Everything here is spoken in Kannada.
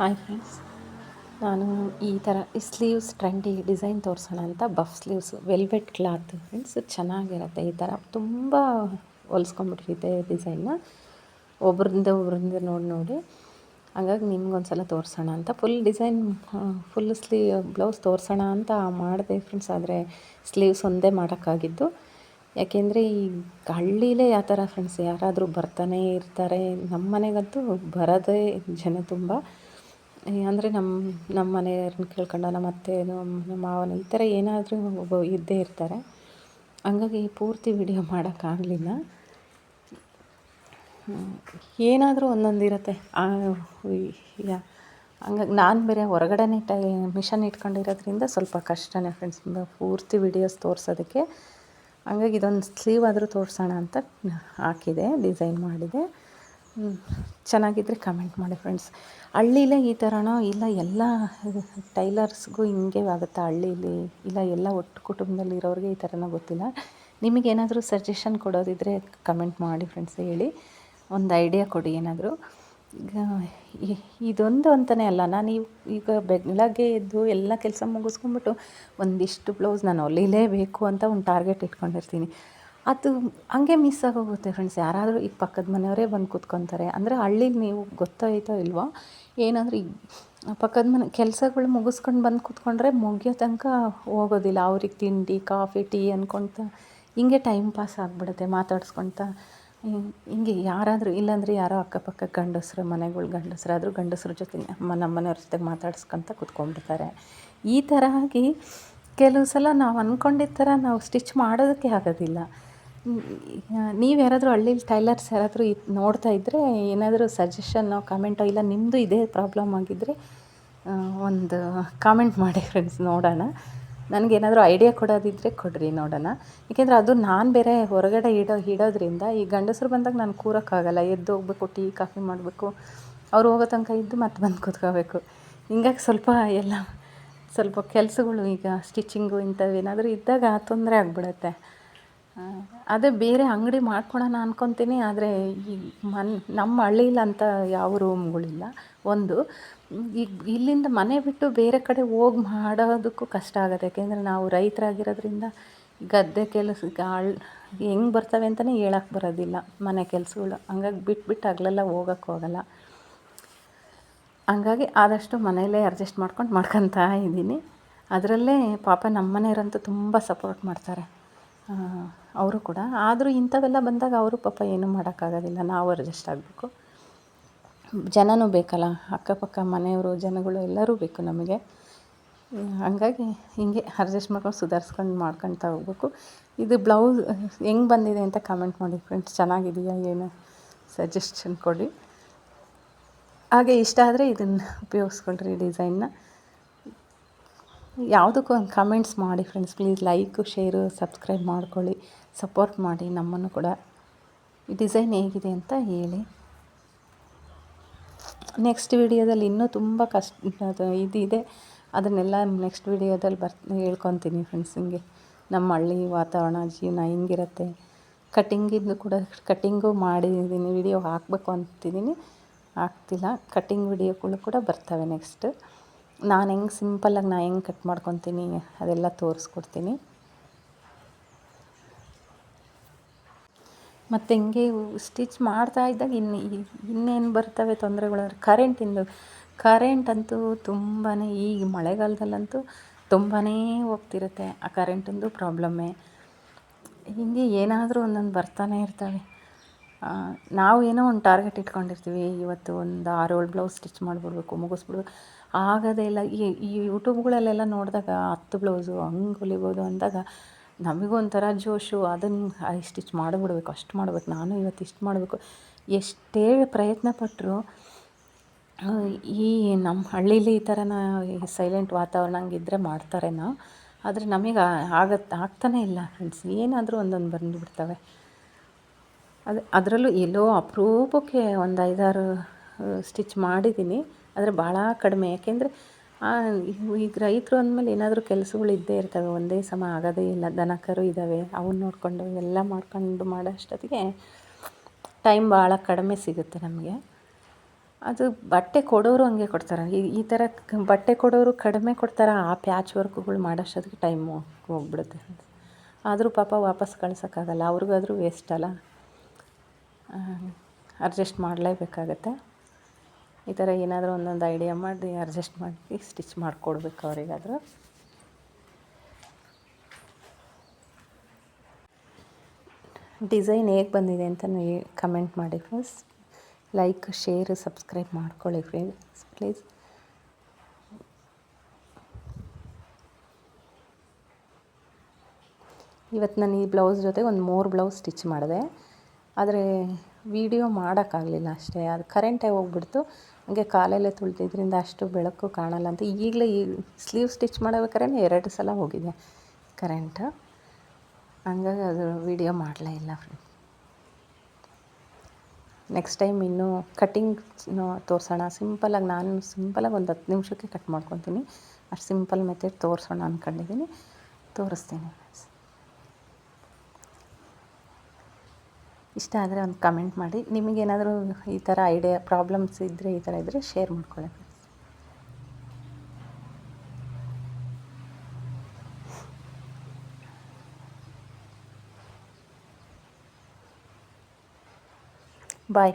ಹಾಯ್ ಫ್ರೆಂಡ್ಸ್ ನಾನು ಈ ಥರ ಈ ಸ್ಲೀವ್ಸ್ ಟ್ರೆಂಡಿ ಡಿಸೈನ್ ತೋರಿಸೋಣ ಅಂತ puff sleeves velvet cloth friends ಚೆನ್ನಾಗಿರುತ್ತೆ ಈ ಥರ ತುಂಬ ಹೊಲ್ಸ್ಕೊಂಬಿಟ್ಟಿರುತ್ತೆ ಡಿಸೈನ್ನ ಒಬ್ರಿಂದ ಒಬ್ರಿಂದ ನೋಡಿ ನೋಡಿ. ಹಾಗಾಗಿ ನಿಮ್ಗೊಂದು ಸಲ ತೋರಿಸೋಣ ಅಂತ. Full design full sleeve blouse ತೋರಿಸೋಣ ಅಂತ ಮಾಡಿದೆ ಫ್ರೆಂಡ್ಸ್ ಆದರೆ ಸ್ಲೀವ್ಸ್ ಒಂದೇ ಮಾಡೋಕ್ಕಾಗಿದ್ದು. ಯಾಕೆಂದರೆ ಈ ಹಳ್ಳೀಲೇ ಆ ಥರ ಫ್ರೆಂಡ್ಸ್ ಯಾರಾದರೂ ಬರ್ತಾನೆ ಇರ್ತಾರೆ. ನಮ್ಮ ಮನೆಗಂತೂ ಬರೋದೇ ಜನ ತುಂಬ. ಅಂದರೆ ನಮ್ಮ ನಮ್ಮ ಮನೆಯವ್ರನ್ನ ಕೇಳ್ಕೊಂಡು ನಮ್ಮ ಅತ್ತೆ ನಮ್ಮ ಮಾವನ ಈ ಥರ ಏನಾದರೂ ಒಬ್ಬ ಇದ್ದೇ ಇರ್ತಾರೆ. ಹಂಗಾಗಿ ಪೂರ್ತಿ ವಿಡಿಯೋ ಮಾಡೋಕ್ಕಾಗಲಿಲ್ಲ ಏನಾದರೂ ಒಂದೊಂದು ಇರುತ್ತೆ. ಹಂಗಾಗಿ ನಾನು ಬೇರೆ ಹೊರಗಡೆನೇ ಟೈ ಮಿಷನ್ ಇಟ್ಕೊಂಡಿರೋದ್ರಿಂದ ಸ್ವಲ್ಪ ಕಷ್ಟನೇ ಫ್ರೆಂಡ್ಸ್ ಪೂರ್ತಿ ವಿಡಿಯೋಸ್ ತೋರಿಸೋದಕ್ಕೆ. ಹಂಗಾಗಿ ಇದೊಂದು ಸ್ಲೀವ್ ಆದರೂ ತೋರಿಸೋಣ ಅಂತ ಹಾಕಿದೆ, ಡಿಸೈನ್ ಮಾಡಿದೆ. ಚೆನ್ನಾಗಿದ್ದರೆ ಕಮೆಂಟ್ ಮಾಡಿ ಫ್ರೆಂಡ್ಸ್ ಹಳ್ಳೀಲೇ ಈ ಥರನೋ ಇಲ್ಲ, ಎಲ್ಲ ಟೈಲರ್ಸ್ಗೂ ಹಿಂಗೆ ಆಗುತ್ತಾ ಹಳ್ಳೀಲಿ. ಇಲ್ಲ, ಎಲ್ಲ ಒಟ್ಟು ಕುಟುಂಬದಲ್ಲಿ ಇರೋರಿಗೆ ಈ ಥರನೋ ಗೊತ್ತಿಲ್ಲ. ನಿಮಗೇನಾದರೂ ಸಜೆಷನ್ ಕೊಡೋದಿದ್ದರೆ ಕಮೆಂಟ್ ಮಾಡಿ ಫ್ರೆಂಡ್ಸ್ ಹೇಳಿ. ಒಂದು ಐಡಿಯಾ ಕೊಡಿ ಏನಾದರೂ. ಈಗ ಇದೊಂದು ಅಂತಲೇ ಅಲ್ಲ, ನಾನು ಈಗ ಬೆಳಗ್ಗೆ ಎದ್ದು ಎಲ್ಲ ಕೆಲಸ ಮುಗಿಸ್ಕೊಂಬಿಟ್ಟು ಒಂದಿಷ್ಟು ಬ್ಲೌಸ್ ನಾನು ಹೊಲಿಲೇಬೇಕು ಅಂತ ಒಂದು ಟಾರ್ಗೆಟ್ ಇಟ್ಕೊಂಡಿರ್ತೀನಿ. ಅದು ಹಂಗೆ ಮಿಸ್ ಆಗೋಗುತ್ತೆ ಫ್ರೆಂಡ್ಸ್ ಯಾರಾದರೂ ಈ ಪಕ್ಕದ ಮನೆಯವರೇ ಬಂದು ಕೂತ್ಕೊತಾರೆ. ಅಂದರೆ ಹಳ್ಳೀಲಿ ನೀವು ಗೊತ್ತಾಯ್ತೋ ಇಲ್ವೋ, ಏನಾದರೂ ಈಗ ಪಕ್ಕದ ಮನೆ ಕೆಲಸಗಳು ಮುಗಿಸ್ಕೊಂಡು ಬಂದು ಕೂತ್ಕೊಂಡ್ರೆ ಮುಗಿಯೋ ತನಕ ಹೋಗೋದಿಲ್ಲ. ಅವ್ರಿಗೆ ತಿಂಡಿ ಕಾಫಿ ಟೀ ಅಂದ್ಕೊಳ್ತಾ ಹಿಂಗೆ ಟೈಮ್ ಪಾಸ್ ಆಗಿಬಿಡುತ್ತೆ ಮಾತಾಡ್ಸ್ಕೊಳ್ತಾ ಹಿಂಗೆ ಯಾರಾದರೂ ಇಲ್ಲಾಂದರೆ ಯಾರೋ ಅಕ್ಕಪಕ್ಕ ಗಂಡಸರು, ಮನೆಗಳು ಗಂಡಸರಾದರೂ ಗಂಡಸ್ರ ಜೊತೆ ನಮ್ಮ ಮನೆಯವ್ರ ಜೊತೆ ಮಾತಾಡ್ಸ್ಕೊತ ಕೂತ್ಕೊಂಡ್ಬಿಡ್ತಾರೆ. ಈ ಥರ ಆಗಿ ಕೆಲವು ಸಲ ನಾವು ಅಂದ್ಕೊಂಡಿದ್ದ ಥರ ನಾವು ಸ್ಟಿಚ್ ಮಾಡೋದಕ್ಕೆ ಆಗೋದಿಲ್ಲ. ನೀವು ಯಾರಾದರೂ ಹಳ್ಳಿಲಿ ಟೈಲರ್ಸ್ ಯಾರಾದರೂ ಇದು ನೋಡ್ತಾ ಇದ್ದರೆ ಏನಾದರೂ ಸಜೆಷನ್ನು ಕಮೆಂಟೋ ಇಲ್ಲ ನಿಮ್ಮದು ಇದೇ ಪ್ರಾಬ್ಲಮ್ ಆಗಿದ್ದರೆ ಒಂದು ಕಾಮೆಂಟ್ ಮಾಡಿ ಫ್ರೆಂಡ್ಸ್ ನೋಡೋಣ. ನನಗೇನಾದರೂ ಐಡಿಯಾ ಕೊಡೋದಿದ್ದರೆ ಕೊಡಿರಿ ನೋಡೋಣ. ಏಕೆಂದರೆ ಅದು ನಾನು ಬೇರೆ ಹೊರಗಡೆ ಇಡೋ, ಇಡೋದ್ರಿಂದ ಈ ಗಂಡಸರು ಬಂದಾಗ ನಾನು ಕೂರೋಕ್ಕಾಗಲ್ಲ. ಎದ್ದು ಹೋಗ್ಬೇಕು, ಟೀ, ಕಾಫಿ ಮಾಡಬೇಕು. ಅವ್ರು ಹೋಗೋ ತನಕ ಇದ್ದು ಮತ್ತೆ ಬಂದು ಕೂತ್ಕೋಬೇಕು. ಹಿಂಗಾಗಿ ಸ್ವಲ್ಪ ಎಲ್ಲ, ಸ್ವಲ್ಪ ಕೆಲಸಗಳು ಈಗ ಸ್ಟಿಚಿಂಗು ಇಂಥವೇನಾದರೂ ಇದ್ದಾಗ ತೊಂದರೆ ಆಗಿಬಿಡತ್ತೆ. ಅದೇ ಬೇರೆ ಅಂಗಡಿ ಮಾಡ್ಕೊಳೋಣ ಅನ್ಕೊತೀನಿ, ಆದರೆ ಈ ಮನ್, ನಮ್ಮ ಹಳ್ಳೀಲಿ ಅಂತ ಯಾವ ರೂಮ್ಗಳಿಲ್ಲ. ಒಂದು ಈಗ ಇಲ್ಲಿಂದ ಮನೆ ಬಿಟ್ಟು ಬೇರೆ ಕಡೆ ಹೋಗಿ ಮಾಡೋದಕ್ಕೂ ಕಷ್ಟ ಆಗುತ್ತೆ. ಯಾಕೆಂದರೆ ನಾವು ರೈತರಾಗಿರೋದ್ರಿಂದ ಗದ್ದೆ ಕೆಲಸ ಆಳ್ ಹೆಂಗೆ ಬರ್ತವೆ ಅಂತಲೇ ಹೇಳಕ್ಕೆ ಬರೋದಿಲ್ಲ ಮನೆ ಕೆಲಸಗಳು. ಹಂಗಾಗಿ ಬಿಟ್ಬಿಟ್ಟು ಹಗ್ಲೆಲ್ಲ ಹೋಗಕ್ಕೆ ಹೋಗಲ್ಲ. ಹಂಗಾಗಿ ಆದಷ್ಟು ಮನೆಯಲ್ಲೇ ಅಡ್ಜಸ್ಟ್ ಮಾಡ್ಕೊಂಡು ಮಾಡ್ಕೊತಾ ಇದ್ದೀನಿ. ಅದರಲ್ಲೇ ಪಾಪ ನಮ್ಮ ಮನೆಯವರಂತೂ ತುಂಬ ಸಪೋರ್ಟ್ ಮಾಡ್ತಾರೆ. ಅವರು ಕೂಡ. ಆದರೂ ಇಂಥವೆಲ್ಲ ಬಂದಾಗ ಅವರು ಪಾಪ ಏನೂ ಮಾಡೋಕ್ಕಾಗೋದಿಲ್ಲ. ನಾವು ಅಡ್ಜಸ್ಟ್ ಆಗಬೇಕು. ಜನನೂ ಬೇಕಲ್ಲ. ಅಕ್ಕಪಕ್ಕ, ಮನೆಯವರು, ಜನಗಳು ಎಲ್ಲರೂ ಬೇಕು ನಮಗೆ. ಹಂಗಾಗಿ ಹೀಗೆ ಅಡ್ಜಸ್ಟ್ ಮಾಡ್ಕೊಂಡು ಸುಧಾರಿಸ್ಕೊಂಡು ಮಾಡ್ಕೊಳ್ತಾ ಹೋಗ್ಬೇಕು. ಇದು ಬ್ಲೌಸ್ ಹೆಂಗೆ ಬಂದಿದೆ ಅಂತ ಕಮೆಂಟ್ ಮಾಡಿ ಫ್ರೆಂಡ್ಸ್ ಚೆನ್ನಾಗಿದೆಯಾ ಏನು ಸಜೆಷನ್ ಕೊಡಿ. ಹಾಗೆ ಇಷ್ಟ ಆದರೆ ಇದನ್ನು ಉಪಯೋಗಿಸ್ಕೊಳ್ರಿ ಡಿಸೈನ್ನ ಯಾವುದಕ್ಕೂ ಒಂದು ಕಮೆಂಟ್ಸ್ ಮಾಡಿ friends please like share subscribe ಮಾಡ್ಕೊಳ್ಳಿ. ಸಪೋರ್ಟ್ ಮಾಡಿ ನಮ್ಮನ್ನು ಕೂಡ. ಈ ಡಿಸೈನ್ ಹೇಗಿದೆ ಅಂತ ಹೇಳಿ. ನೆಕ್ಸ್ಟ್ ವಿಡಿಯೋದಲ್ಲಿ ಇನ್ನೂ ತುಂಬ ಕಷ್ಟ ಇದಿದೆ. ಇದೆ ಅದನ್ನೆಲ್ಲ ನೆಕ್ಸ್ಟ್ ವಿಡಿಯೋದಲ್ಲಿ ಬರ್, ಹೇಳ್ಕೊತೀನಿ ಫ್ರೆಂಡ್ಸ್ ಹಿಂಗೆ ನಮ್ಮ ಹಳ್ಳಿ ವಾತಾವರಣ, ಜೀವನ ಹೆಂಗಿರುತ್ತೆ? ಕಟ್ಟಿಂಗಿಂದು ಕೂಡ ಕಟ್ಟಿಂಗು ಮಾಡಿದ್ದೀನಿ ವಿಡಿಯೋ ಹಾಕಬೇಕು ಅಂತಿದ್ದೀನಿ. ಆಗ್ತಿಲ್ಲ. ಕಟ್ಟಿಂಗ್ ವಿಡಿಯೋಗಳು ಕೂಡ ಬರ್ತವೆ ನೆಕ್ಸ್ಟ್ ನಾನು ಹೆಂಗೆ ಸಿಂಪಲ್ಲಾಗಿ ನಾ ಹೆಂಗೆ ಕಟ್ ಮಾಡ್ಕೊತೀನಿ ಅದೆಲ್ಲ ತೋರಿಸ್ಕೊಡ್ತೀನಿ. ಮತ್ತು ಹಿಂಗೆ ಸ್ಟಿಚ್ ಮಾಡ್ತಾ ಇದ್ದಾಗ ಇನ್ನು ಇನ್ನೇನು ಬರ್ತವೆ ತೊಂದರೆಗಳು ಅಂದರೆ ಕರೆಂಟಿಂದು ಕರೆಂಟ್ ಅಂತೂ ತುಂಬಾ ಈಗ ಮಳೆಗಾಲದಲ್ಲಂತೂ ತುಂಬಾ ಹೋಗ್ತಿರುತ್ತೆ. ಆ ಕರೆಂಟಿಂದು ಪ್ರಾಬ್ಲಮ್ಮೇ ಹಿಂಗೆ ಏನಾದರೂ ಒಂದೊಂದು ಬರ್ತಾನೆ ಇರ್ತವೆ. ನಾವು ಏನೋ ಒಂದು ಟಾರ್ಗೆಟ್ ಇಟ್ಕೊಂಡಿರ್ತೀವಿ, ಇವತ್ತು ಒಂದು ಆರು ಏಳು ಬ್ಲೌಸ್ ಸ್ಟಿಚ್ ಮಾಡಿಬಿಡ್ಬೇಕು, ಮುಗಿಸ್ಬಿಡ್ಬೇಕು. ಆಗೋದೇ ಇಲ್ಲ, ಈ ಈ ಯೂಟ್ಯೂಬ್ಗಳಲ್ಲೆಲ್ಲ ನೋಡಿದಾಗ ಹತ್ತು ಬ್ಲೌಸು ಹಂಗೆ ಹೊಲಿಬೋದು ಅಂದಾಗ ನಮಗೂ ಒಂಥರ ಜೋಶು, ಅದನ್ನು ಸ್ಟಿಚ್ ಮಾಡಿಬಿಡ್ಬೇಕು, ಅಷ್ಟು ಮಾಡ್ಬೇಕು, ನಾನು ಇವತ್ತು ಇಷ್ಟು ಮಾಡಬೇಕು. ಎಷ್ಟೇ ಪ್ರಯತ್ನ ಪಟ್ಟರು ಈ ನಮ್ಮ ಹಳ್ಳೀಲಿ ಈ ಥರನ ಸೈಲೆಂಟ್ ವಾತಾವರಣ ಹಂಗಿದ್ರೆ ಮಾಡ್ತಾರೇನೋ, ಆದರೆ ನಮಗೆ ಆಗತ್ತೆ ಆಗ್ತಾನೇ ಇಲ್ಲ ಫ್ರೆಂಡ್ಸ್ ಏನಾದರೂ ಒಂದೊಂದು ಬಂದುಬಿಡ್ತವೆ. ಅದು ಅದರಲ್ಲೂ ಎಲ್ಲೋ ಅಪರೂಪಕ್ಕೆ ಒಂದು ಐದಾರು ಸ್ಟಿಚ್ ಮಾಡಿದ್ದೀನಿ. ಆದರೆ ಭಾಳ ಕಡಿಮೆ. ಯಾಕೆಂದರೆ ಈಗ ರೈತರು ಅಂದಮೇಲೆ ಏನಾದರೂ ಕೆಲಸಗಳು ಇದ್ದೇ ಇರ್ತವೆ. ಒಂದೇ ಸಮ ಆಗೋದೇ ಇಲ್ಲ. ದನಕರು ಇದ್ದಾವೆ ಅವನ್ನ ನೋಡಿಕೊಂಡು ಎಲ್ಲ ಮಾಡ್ಕೊಂಡು ಮಾಡೋ ಅಷ್ಟೊತ್ತಿಗೆ ಟೈಮ್ ಭಾಳ ಕಡಿಮೆ ಸಿಗುತ್ತೆ ನಮಗೆ. ಅದು ಬಟ್ಟೆ ಕೊಡೋರು ಹಂಗೆ ಕೊಡ್ತಾರೆ. ಈ ಈ ಥರ ಬಟ್ಟೆ ಕೊಡೋರು ಕಡಿಮೆ ಕೊಡ್ತಾರೆ? ಆ ಪ್ಯಾಚ್ ವರ್ಕ್ಗಳು ಮಾಡೋಷ್ಟೊತ್ತಿಗೆ ಟೈಮು ಹೋಗ್ಬಿಡುತ್ತೆ ಆದರೂ ಪಾಪ ವಾಪಸ್ ಕಳ್ಸೋಕ್ಕಾಗಲ್ಲ. ಅವ್ರಿಗಾದ್ರೂ ವೇಸ್ಟ್ ಅಲ್ಲ. ಅಡ್ಜಸ್ಟ್ ಮಾಡಲೇಬೇಕಾಗತ್ತೆ. ಈ ಥರ ಏನಾದರೂ ಒಂದೊಂದು ಐಡಿಯಾ ಮಾಡಿ ಅಡ್ಜಸ್ಟ್ ಮಾಡಿ ಸ್ಟಿಚ್ ಮಾಡಿಕೊಡ್ಬೇಕು ಅವರಿಗಾದರೂ. ಡಿಸೈನ್ ಹೇಗೆ ಬಂದಿದೆ ಅಂತ ಕಮೆಂಟ್ ಮಾಡಿ ಫ್ರೆಂಡ್ಸ್ ಲೈಕ್ ಶೇರ್ ಸಬ್ಸ್ಕ್ರೈಬ್ ಮಾಡ್ಕೊಳ್ಳಿ ಫ್ರೆಂಡ್ಸ್ ಪ್ಲೀಸ್ ಇವತ್ತು ನಾನು ಈ ಬ್ಲೌಸ್ ಜೊತೆಗೆ ಒಂದು ಮೂರು ಬ್ಲೌಸ್ ಸ್ಟಿಚ್ ಮಾಡಿದೆ. ಆದರೆ ವಿಡಿಯೋ ಮಾಡೋಕ್ಕಾಗ್ಲಿಲ್ಲ ಅಷ್ಟೇ. ಅದು ಕರೆಂಟೇ ಹೋಗ್ಬಿಡ್ತು. ಹಂಗೆ ಕಾಲಲ್ಲೇ ತುಳಿದಿದ್ದರಿಂದ ಅಷ್ಟು ಬೆಳಕು ಕಾಣಲ್ಲ ಅಂತ. ಈಗಲೇ ಈ ಸ್ಲೀವ್ ಸ್ಟಿಚ್ ಮಾಡಬೇಕಾದ್ರೆ ಎರಡು ಸಲ ಹೋಗಿದೆ ಕರೆಂಟ್ ಹಂಗಾಗಿ ಅದು ವಿಡಿಯೋ ಮಾಡಲೇ ಇಲ್ಲ ಫ್ರೆಂಡ್ ನೆಕ್ಸ್ಟ್ ಟೈಮ್ ಇನ್ನೂ ಕಟ್ಟಿಂಗ್ ತೋರಿಸೋಣ. ಸಿಂಪಲಾಗಿ ನಾನು ಸಿಂಪಲಾಗಿ ಒಂದು ಹತ್ತು ನಿಮಿಷಕ್ಕೆ ಕಟ್ ಮಾಡ್ಕೊತೀನಿ. ಅಷ್ಟು ಸಿಂಪಲ್ ಮೆಥಡ್ ತೋರಿಸೋಣ ಅಂದ್ಕೊಂಡಿದ್ದೀನಿ ತೋರಿಸ್ತೀನಿ ಇಷ್ಟ ಆದರೆ ಒಂದು ಕಮೆಂಟ್ ಮಾಡಿ. ನಿಮಗೇನಾದರೂ ಈ ಥರ ಐಡಿಯಾ ಪ್ರಾಬ್ಲಮ್ಸ್ ಇದ್ದರೆ ಈ ಥರ ಇದ್ದರೆ ಶೇರ್ ಮಾಡ್ಕೊಳ್ಳಿ. ಬಾಯ್